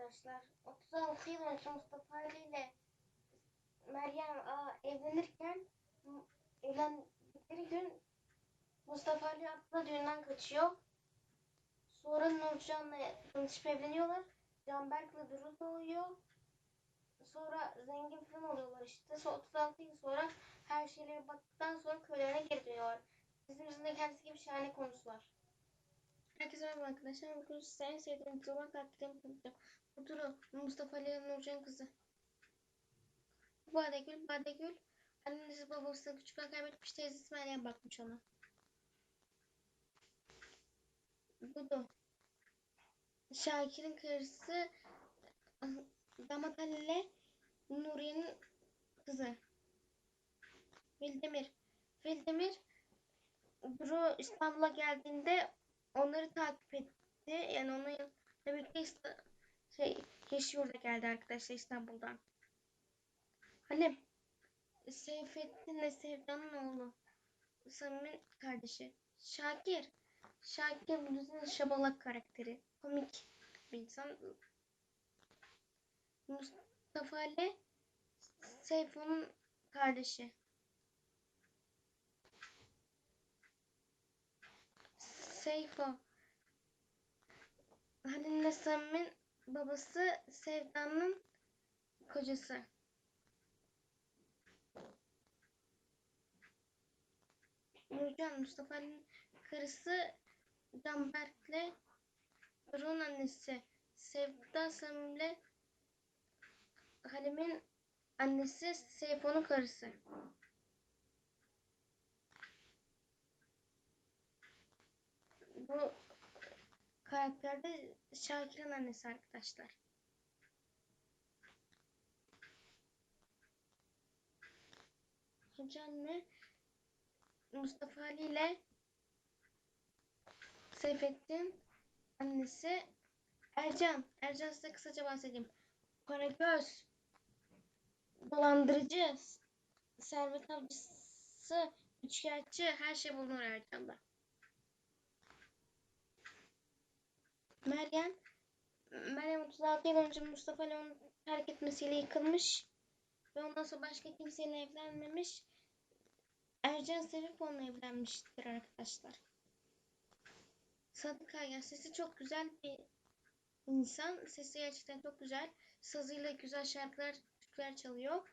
arkadaşlar. 36 yıl önce Mustafa Ali ile Meryem Ağa evlenirken evlendikleri gün Mustafa Ali atla düğünden kaçıyor. Sonra Nurcan'la tanışıp evleniyorlar. Canberk'le Duru doğuyor. Sonra zengin falan oluyorlar işte. Sonra 36 yıl sonra her şeyleri baktıktan sonra köylerine geri dönüyorlar. Dizimizin de kendisi gibi şahane konusu var. Herkese merhaba arkadaşlar. Bugün size en sevdiğim zaman karakterimi tanıtacağım. Bu Mustafa Ali Nurcan kızı. Bu Badegül, Badegül annesi babasını küçükken kaybetmiş teyzesi Meryem bakmış ona. Bu da Şakir'in karısı damat Ali ile Nuriye'nin kızı. Vildemir. Vildemir Duru İstanbul'a geldiğinde onları takip etti. Yani onunla birlikte İsta- şey, Yeşil Yurda geldi arkadaşlar İstanbul'dan. Hani Seyfettin'le Sevda'nın oğlu. Samim'in kardeşi. Şakir. Şakir bu dizinin şabalak karakteri. Komik bir insan. Mustafa ile Seyfo'nun kardeşi. Seyfo. Halil'le Samim'in babası Sevda'nın kocası. Nurcan Mustafa'nın karısı Canberk'le Duru'nun annesi. Sevda Samim'le Halim'in annesi Seyfo'nun karısı. Bu karakterde Şakir'in annesi arkadaşlar. Hoca anne Mustafa Ali ile Seyfettin annesi Ercan. Ercan size kısaca bahsedeyim. Karagöz, dolandırıcı, servet avcısı, üçkağıtçı her şey bulunur Ercan'da. Meryem Meryem 36 yıl önce Mustafa Ali onu terk etmesiyle yıkılmış ve ondan sonra başka kimseyle evlenmemiş. Ercan sevip onunla evlenmiştir arkadaşlar. Sadık Aya sesi çok güzel bir insan. Sesi gerçekten çok güzel. Sazıyla güzel şarkılar, türküler çalıyor.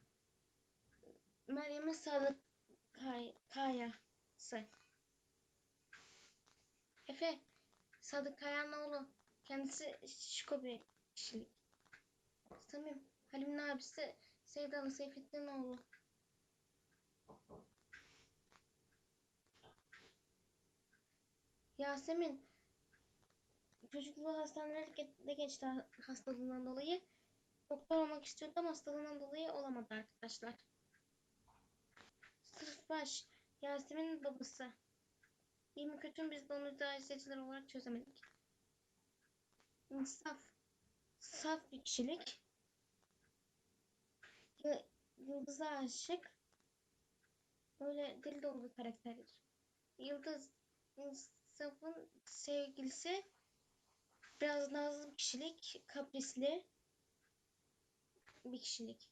Meryem'in Sadık Kay Kaya'sı. Efe, Sadık Kaya'nın oğlu. Kendisi şişko bir kişilik. Samim, Halim'in abisi Sevdalı Seyfettin'in oğlu. Yasemin çocukluğu hastanelerde geçti ha- hastalığından dolayı. Doktor olmak istiyordu ama hastalığından dolayı olamadı arkadaşlar. Sırf baş Yasemin'in babası. İyi mi kötü mü biz de onu izleyiciler olarak çözemedik. Saf. Saf bir kişilik. Yı- Yıldız'a aşık. Böyle deli dolu bir karakterdir. Yıldız Saf'ın sevgilisi biraz nazlı bir kişilik, kaprisli bir kişilik.